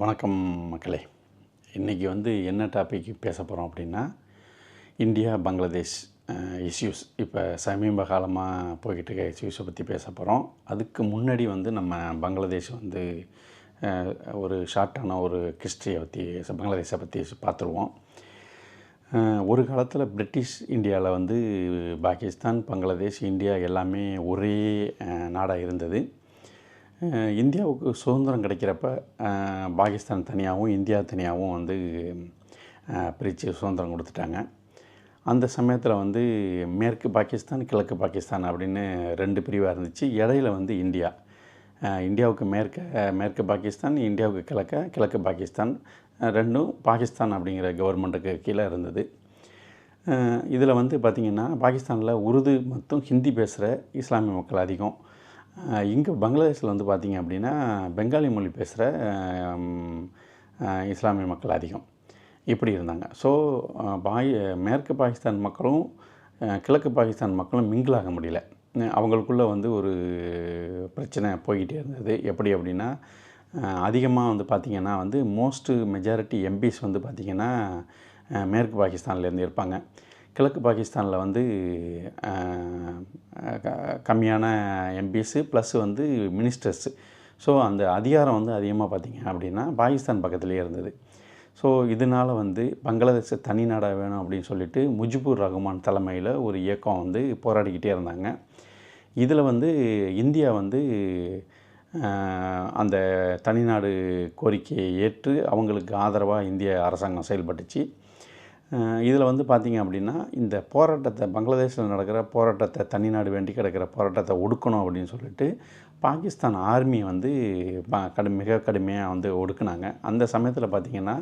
வணக்கம் மக்களே. இன்றைக்கி வந்து என்ன டாபிக் பேச போகிறோம் அப்படின்னா இந்தியா பங்களாதேஷ் இஷ்யூஸ் இப்போ சமீப காலமாக போய்கிட்டு இருக்க இஷ்யூஸை பற்றி பேச போகிறோம் அதுக்கு முன்னாடி வந்து நம்ம பங்களாதேஷ் வந்து ஒரு ஷார்ட்டான ஒரு ஹிஸ்ட்ரியை பற்றி பங்களாதேஷை பற்றி பார்த்துருவோம். ஒரு காலத்தில் பிரிட்டிஷ் இந்தியாவில் வந்து பாகிஸ்தான் பங்களாதேஷ் இந்தியா எல்லாமே ஒரே நாடாக இருந்தது. இந்தியாவுக்கு சுதந்திரம் கிடைக்கிறப்ப பாகிஸ்தான் தனியாகவும் இந்தியா தனியாகவும் வந்து பிரித்து சுதந்திரம் கொடுத்துட்டாங்க. அந்த சமயத்தில் வந்து மேற்கு பாகிஸ்தான் கிழக்கு பாகிஸ்தான் அப்படின்னு ரெண்டு பிரிவாக இருந்துச்சு. இடையில வந்து இந்தியா. இந்தியாவுக்கு மேற்க மேற்கு பாகிஸ்தான் இந்தியாவுக்கு கிழக்க கிழக்கு பாகிஸ்தான். ரெண்டும் பாகிஸ்தான் அப்படிங்கிற கவர்மெண்ட்டுக்கு கீழே இருந்தது. இதில் வந்து பார்த்திங்கன்னா பாகிஸ்தானில் உருது மற்றும் ஹிந்தி பேசுகிற இஸ்லாமிய மக்கள் அதிகம். இங்கே பங்களாதேஷில் வந்து பார்த்திங்க அப்படின்னா பெங்காலி மொழி பேசுகிற இஸ்லாமிய மக்கள் அதிகம். இப்படி இருந்தாங்க. ஸோ பாய் மேற்கு பாகிஸ்தான் மக்களும் கிழக்கு பாகிஸ்தான் மக்களும் மிங்கிளாக முடியல. அவங்களுக்குள்ளே வந்து ஒரு பிரச்சனை போய்கிட்டே இருந்தது. எப்படி அப்படின்னா அதிகமாக வந்து பார்த்திங்கன்னா வந்து மோஸ்ட்டு மெஜாரிட்டி எம்பிஸ் வந்து பார்த்திங்கன்னா மேற்கு பாகிஸ்தான்லேருந்து இருப்பாங்க. கிழக்கு பாகிஸ்தானில் வந்து க- கம்மியான எம்பிஸு ப்ளஸ் வந்து மினிஸ்டர்ஸு ஸோ அந்த அதிகாரம் வந்து அதிகமாக பார்த்திங்க அப்படின்னா பாகிஸ்தான் பக்கத்துலேயே இருந்தது. ஸோ இதனால் வந்து பங்களாதேஷை தனி நாடாக வேணும் அப்படின்னு சொல்லிட்டு முஜிபுர் ரஹ்மான் தலைமையில் ஒரு இயக்கம் வந்து போராடிக்கிட்டே இருந்தாங்க. இதில் வந்து இந்தியா வந்து அந்த தனிநாடு கோரிக்கையை ஏற்று அவங்களுக்கு ஆதரவாக இந்திய அரசாங்கம் செயல்பட்டுச்சு. இதில் வந்து பார்த்திங்க அப்படின்னா இந்த போராட்டத்தை பங்களாதேஷில் நடக்கிற போராட்டத்தை தனி நாடு வேண்டி கிடக்கிற போராட்டத்தை ஒடுக்கணும் அப்படின்னு சொல்லிட்டு பாகிஸ்தான் ஆர்மி வந்து ப கடு மிக கடுமையாக வந்து ஒடுக்குனாங்க. அந்த சமயத்தில் பார்த்திங்கன்னா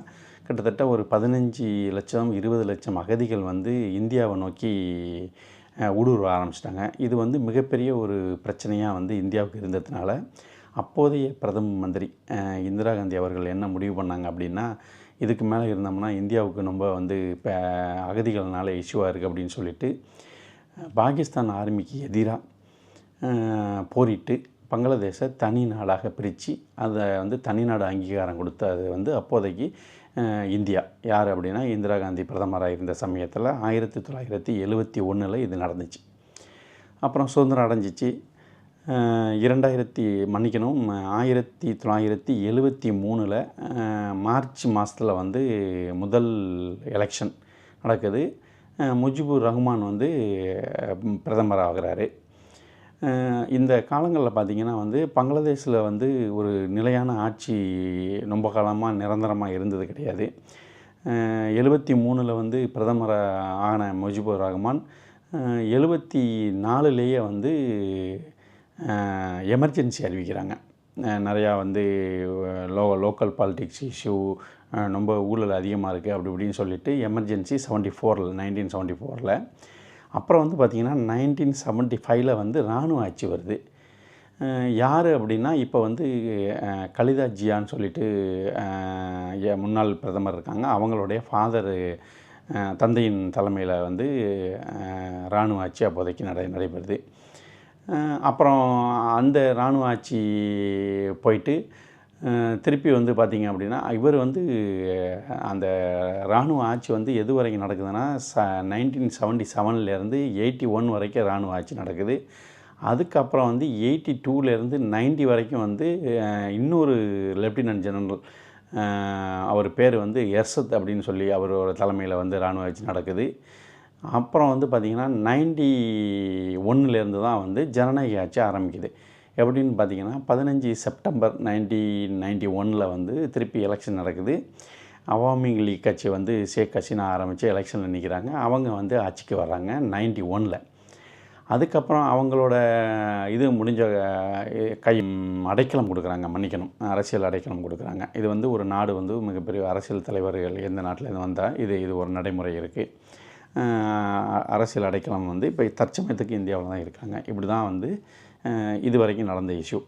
கிட்டத்தட்ட ஒரு பதினஞ்சு லட்சம் இருபது லட்சம் அகதிகள் வந்து இந்தியாவை நோக்கி ஊடுருவ ஆரம்பிச்சிட்டாங்க. இது வந்து மிகப்பெரிய ஒரு பிரச்சனையாக வந்து இந்தியாவுக்கு இருந்ததுனால அப்போதைய பிரதம மந்திரி இந்திரா காந்தி அவர்கள் என்ன முடிவு பண்ணாங்க அப்படின்னா இதுக்கு மேலே இருந்தோம்னா இந்தியாவுக்கு ரொம்ப வந்து இப்போ அகதிகள்னால இஷ்யூவாக இருக்குது அப்படின்னு சொல்லிட்டு பாகிஸ்தான் ஆர்மிக்கு எதிராக போரிட்டு பங்களாதேஷை தனி நாடாக பிரித்து அதை வந்து தனிநாடு அங்கீகாரம் கொடுத்தது வந்து அப்போதைக்கு இந்தியா. யார் அப்படின்னா இந்திரா காந்தி பிரதமராக இருந்த சமயத்தில் ஆயிரத்தி தொள்ளாயிரத்தி எழுவத்தி ஒன்றில் இது நடந்துச்சு. அப்புறம் சுதந்திரம் அடைஞ்சிச்சு. இரண்டாயிரத்தி மன்னிக்கணும். ஆயிரத்தி தொள்ளாயிரத்தி எழுபத்தி மூணில் மார்ச் மாதத்தில் வந்து முதல் எலெக்ஷன் நடக்குது. முஜிபுர் ரஹ்மான் வந்து அஹ், பிரதமர் ஆகிறாரு. இந்த காலங்களில் பார்த்திங்கன்னா வந்து பங்களாதேஷில் வந்து ஒரு நிலையான ஆட்சி ரொம்ப காலமாக நிரந்தரமாக இருந்தது கிடையாது. எழுபத்தி மூணில் வந்து பிரதமர் ஆன முஜிபுர் ரஹ்மான் எழுபத்தி நாலுலேயே வந்து எமர்ஜென்சி அறிவிக்கிறாங்க. நிறையா வந்து லோ லோக்கல் பாலிட்டிக்ஸ் இஷ்யூ ரொம்ப ஊழல் அதிகமாக இருக்குது அப்படி இப்படின்னு சொல்லிட்டு எமர்ஜென்சி செவன்ட்டி ஃபோரில் நைன்டீன் செவன்ட்டி ஃபோரில் அப்புறம் வந்து பார்த்திங்கன்னா நைன்டீன் செவன்ட்டி ஃபைவ்ல வந்து இராணுவ ஆட்சி வருது. யார் அப்படின்னா இப்போ வந்து கலிதா ஜியான்னு சொல்லிட்டு முன்னாள் பிரதமர் இருக்காங்க. அவங்களுடைய ஃபாதர் தந்தையின் தலைமையில் வந்து இராணுவ ஆட்சி அப்போதைக்கு நடை நடைபெறுது. அப்புறம் அந்த இராணுவ ஆட்சி போயிட்டு திருப்பி வந்து பார்த்திங்க அப்படின்னா இவர் வந்து அந்த இராணுவ ஆட்சி வந்து எது வரைக்கும் நடக்குதுன்னா ச நைன்டீன் செவன்ட்டி செவன்லேருந்து எயிட்டி ஒன் வரைக்கும் இராணுவ ஆட்சி நடக்குது. அதுக்கப்புறம் வந்து எயிட்டி டூலேருந்து நைன்ட்டி வரைக்கும் வந்து இன்னொரு லெப்டினன்ட் ஜெனரல் அவர் பேர் வந்து எர்சத் அப்படின்னு சொல்லி அவரோட தலைமையில் வந்து இராணுவ ஆட்சி நடக்குது. அப்புறம் வந்து பார்த்திங்கன்னா நைன்டி ஒன்னுலேருந்து தான் வந்து ஜனநாயக ஆட்சி ஆரம்பிக்குது. எப்படின்னு பார்த்தீங்கன்னா பதினஞ்சு செப்டம்பர் நைன்டீன் நைன்டி ஒனில் வந்து திருப்பி எலெக்ஷன் நடக்குது. அவாமி லீக் கட்சி வந்து ஷேக் ஹசீனா ஆரம்பித்து எலெக்ஷனில் நிற்கிறாங்க அவங்க வந்து ஆட்சிக்கு வர்றாங்க நைன்டி ஒனில். அதுக்கப்புறம் அவங்களோட இது முடிஞ்ச கை அடைக்கலம் கொடுக்குறாங்க மன்னிக்கணும் அரசியல் அடைக்கலம் கொடுக்குறாங்க. இது வந்து ஒரு நாடு வந்து மிகப்பெரிய அரசியல் தலைவர்கள் எந்த நாட்டிலேருந்து வந்தால் இது இது ஒரு நடைமுறை இருக்குது அரசியல் அடைக்கலம் வந்து இப்போ தற்சமயத்துக்கு இந்தியாவில் தான் இருக்காங்க. இப்படி தான் வந்து இது வரைக்கும் நடந்த இஷ்யூ